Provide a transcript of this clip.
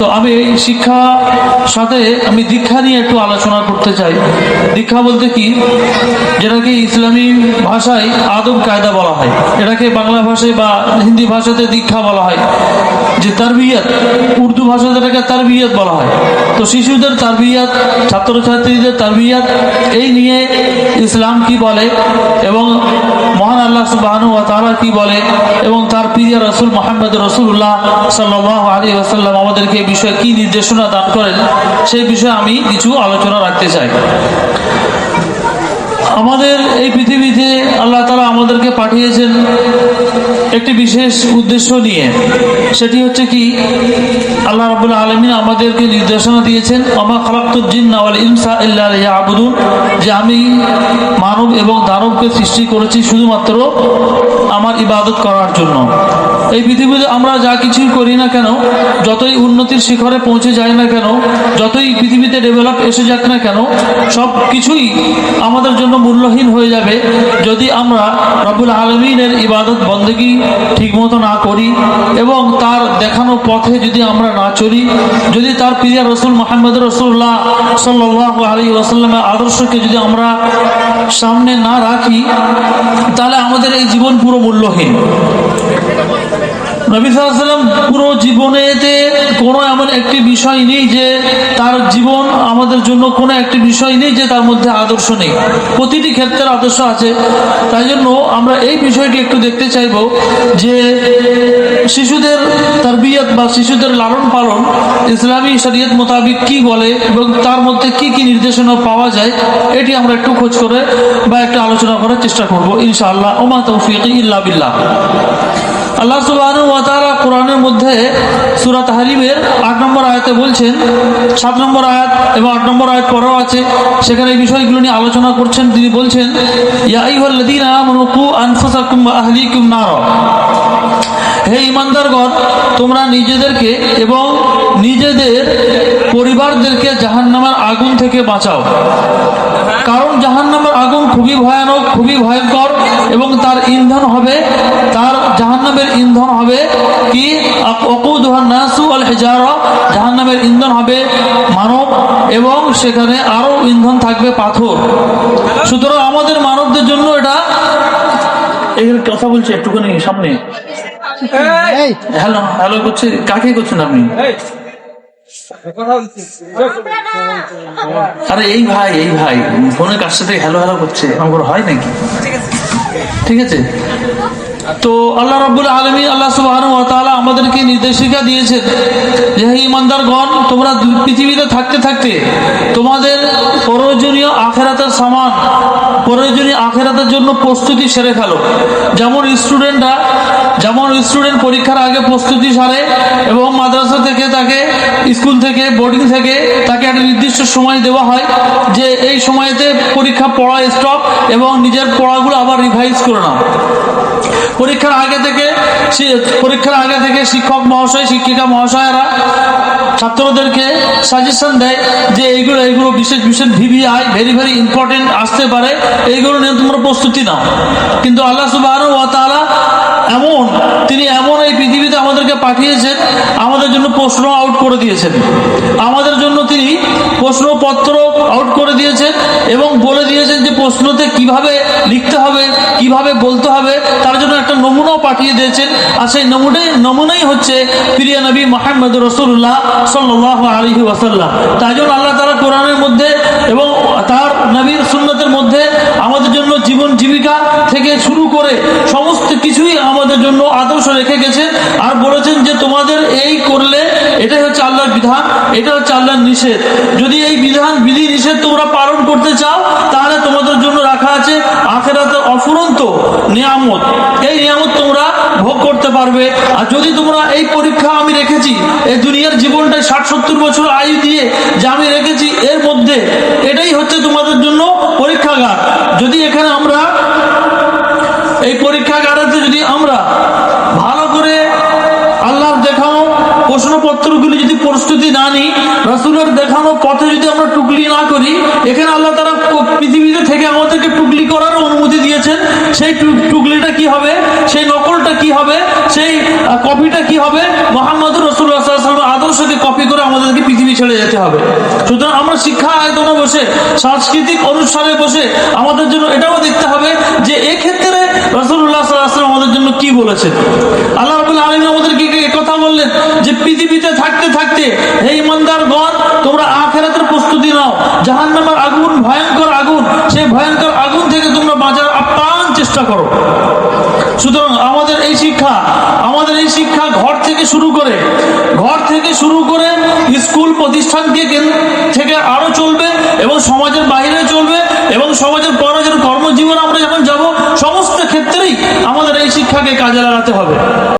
তো আমি শিক্ষা সাথে আমি দীক্ষা নিয়ে একটু আলোচনা করতে চাই। দীক্ষা বলতে কি? যেটাকে ইসলামী ভাষায় আদম কায়দা বলা হয়। এটাকে বাংলা ভাষায় বা হিন্দি ভাষাতে দীক্ষা বলা হয়। যে তারবিয়াত, উর্দু ভাষাতে এটাকে তারবিয়াত বলা হয়। তো শিশুদের তারবিয়াত, ছাত্রছাত্রীদের তারবিয়াত, এই নিয়ে ইসলাম কি বলে এবং মহান আল্লাহ সুবাহানু তাআলা কি বলে এবং তার প্রিয় রসুল মোহাম্মদ রসুল্লাহ সাল্লাহ আলী আসাল্লাম আমাদেরকে এই বিষয়ে কি নির্দেশনা দান করেন, সেই বিষয়ে আমি কিছু আলোচনা রাখতে চাই। আমাদের এই পৃথিবীতে আল্লাহ তালা আমাদেরকে পাঠিয়েছেন একটি বিশেষ উদ্দেশ্য নিয়ে। সেটি হচ্ছে কি, আল্লাহ রাবুল আলমিন আমাদেরকে নির্দেশনা দিয়েছেন আমা ইনসা ইল্লা আবুদুন যে আমি মানব এবং দানবকে সৃষ্টি করেছি শুধুমাত্র আমার ইবাদত করার জন্য। এই পৃথিবীতে আমরা যা কিছুই করি না কেন, যতই উন্নতির শিখরে পৌঁছে যায় না কেন, যতই পৃথিবীতে ডেভেলপ এসে যাক না কেন, সব কিছুই আমাদের জন্য মূল্যহীন হয়ে যাবে যদি আমরা রবুল আলমিনের ইবাদত বন্দেগি ঠিকমতো না করি এবং তার দেখানো পথে যদি আমরা না চলি, যদি তার প্রিয় রসুল মোহাম্মদ রসুল্লাহ সাল্লাহ আলী ওসাল্লামের আদর্শকে যদি আমরা সামনে না রাখি, তাহলে আমাদের এই জীবন পুরো মূল্যহীন। নবী সাল্লাম পুরো জীবনেতে কোনো এমন একটি বিষয় নেই যে তার জীবন আমাদের জন্য কোনো একটি বিষয় নেই যে তার মধ্যে আদর্শ নেই। প্রতিটি ক্ষেত্রের আদর্শ আছে। তাই জন্য আমরা এই বিষয়টি একটু দেখতে চাইব যে শিশুদের তারবিয়ত বা শিশুদের লালন পালন ইসলামী শরীয়ত মোতাবিক কি বলে এবং তার মধ্যে কি কি নির্দেশনা পাওয়া যায়, এটি আমরা একটু খোঁজ করে বা একটু আলোচনা করার চেষ্টা করব, ইনশাআল্লাহ। ওমা তৌফিক ইল্লা বিল্লাহ। আল্লাহ ওয়া কোরআনের মধ্যে সূরা তাহরিমের আট নম্বর আয়াতে বলছেন, সাত নম্বর আয়াত এবং আট নম্বর আয়াত পরেও আছে। সেখানে এই বিষয়গুলো নিয়ে আলোচনা করছেন। তিনি বলছেন হে ইমানদারগণ তোমরা নিজেদেরকে এবং নিজেদের পরিবারদেরকে জাহান্নামার আগুন থেকে বাঁচাও। কারণ জাহান্নামের আগুন খুবই ভয়ানক খুবই ভয়ঙ্কর এবং তার ইন্ধন হবে তার জাহান্নামের ইন্ধন হবে কি? নাসু আল হেজারা জাহান্নামের ইন্ধন হবে মানব এবং সেখানে আরও ইন্ধন থাকবে পাথর। সুতরাং আমাদের মানবদের জন্য এটা এখানে কথা বলছে একটুখানি সামনে। হ্যালো হ্যালো করছে কাকে করছেন আপনি? আরে এই ভাই এই ভাই ফোনের কাছ সাথে হ্যালো হ্যালো করছে? আমার হয় নাকি? ঠিক আছে। তো আল্লাহ রাব্বুল আলমী আল্লাহ তাআলা আমাদেরকে নির্দেশিকা দিয়েছেন যে, হে ইমানদারগণ তোমরা পৃথিবীতে থাকতে থাকতে তোমাদের প্রয়োজনীয় আখেরাতের সামান, প্রয়োজনীয় আখেরাতের জন্য প্রস্তুতি সেরে ফেলো। যেমন স্টুডেন্টরা যেমন স্টুডেন্ট পরীক্ষার আগে প্রস্তুতি সারে এবং মাদ্রাসা থেকে তাকে স্কুল থেকে বোর্ডিং থেকে তাকে একটা নির্দিষ্ট সময় দেওয়া হয় যে এই সময়তে পরীক্ষা পড়া স্টপ এবং নিজের পড়াগুলো আবার রিভাইজ করে নাও। পরীক্ষার আগে থেকে পরীক্ষার আগে থেকে শিক্ষক মহাশয়, শিক্ষিকা মহাশয়রা ছাত্রদেরকে সাজেশন দেয় যে এইগুলো এইগুলো বিশেষ বিশেষ ভিভিআই ভেরি ভেরি ইম্পর্টেন্ট আসতে পারে। এইগুলো নিয়ে তোমরা প্রস্তুতি নাও। কিন্তু আল্লাহ সুবাহ এমন তিনি এমন এই পৃথিবীতে আমাদেরকে পাঠিয়েছেন, আমাদের জন্য প্রশ্ন আউট করে দিয়েছেন। আমাদের জন্য তিনি প্রশ্নপত্র আউট করে দিয়েছেন এবং বলে দিয়েছেন যে প্রশ্নতে কীভাবে লিখতে হবে, কীভাবে বলতে হবে, তার জন্য একটা নমুনাও পাঠিয়ে দিয়েছেন। আর সেই নমুনাই নমুনাই হচ্ছে প্রিয় নবী মোহাম্মদ রসুল্লাহ সাল্লাহ আলী ওয়াসাল্লাম। তাই জন্য আল্লাহ তালা কোরআনের মধ্যে এবং তার নবীর সুন্নতের মধ্যে আমাদের জন্য জীবন জীবিকা থেকে শুরু করে জন্য আদর্শ রেখে গেছেন আর বলেছেন যে তোমাদের এই করলে এটাই হচ্ছে আল্লাহর বিধান, এটা হচ্ছে আল্লাহর নিষেধ। যদি এই বিধান, বিধি নিষেধ তোমরা পালন করতে চাও, তাহলে তোমাদের জন্য রাখা আছে আখেরাতের অফুরন্ত নিয়ামত। এই নিয়ামত তোমরা ভোগ করতে পারবে। আর যদি তোমরা এই পরীক্ষা আমি রেখেছি, এই দুনিয়ার জীবনটা ষাট সত্তর বছর আয়ু দিয়ে যে আমি রেখেছি, এর মধ্যে এটাই হচ্ছে তোমাদের জন্য পরীক্ষাগার। যদি এখানে আমরা এই পরীক্ষাগারেতে যদি আমরা ভালো করে আল্লাহর দেখানো প্রশ্নপত্রগুলি যদি প্রস্তুতি না নিই রাসুলের দেখানো পথে যদি আমরা টুকলি না করি, এখানে আল্লাহ তারা পৃথিবীতে থেকে আমাদেরকে টুকলি করার অনুমতি দিয়েছেন। সেই টুকলিটা কি হবে? সেই নকলটা কি হবে? সেই কপিটা কি হবে? মোহাম্মদ রসুল্লাহ আদর্শ আদর্শকে কপি করে আমাদেরকে পৃথিবী ছেড়ে যেতে হবে। সুতরাং আমরা শিক্ষা আয়তনে বসে, সাংস্কৃতিক অনুষ্ঠানে বসে আমাদের জন্য এটাও দেখতে হবে যে এক্ষেত্রে রসুল্লাহ সাল্লাম আমাদের জন্য কি বলেছেন। আল্লাহ রবুল আলমী আমাদেরকে কথা বললেন যে পৃথিবীতে থাকতে থাকতে হে ইমানদার গণ প্রস্তুতি নাও। জাহান্নামের আগুন, ভয়ঙ্কর আগুন, সেই ভয়ঙ্কর আগুন থেকে তোমরা বাঁচার আপ্রাণ চেষ্টা করো। সুতরাং আমাদের এই শিক্ষা, আমাদের এই শিক্ষা ঘর থেকে শুরু করে, ঘর থেকে শুরু করে স্কুল প্রতিষ্ঠানকে থেকে আরও চলবে এবং সমাজের বাইরে চলবে এবং সমাজের পরে কর্মজীবন আমরা যখন যাব, সমস্ত ক্ষেত্রেই আমাদের এই শিক্ষাকে কাজে লাগাতে হবে।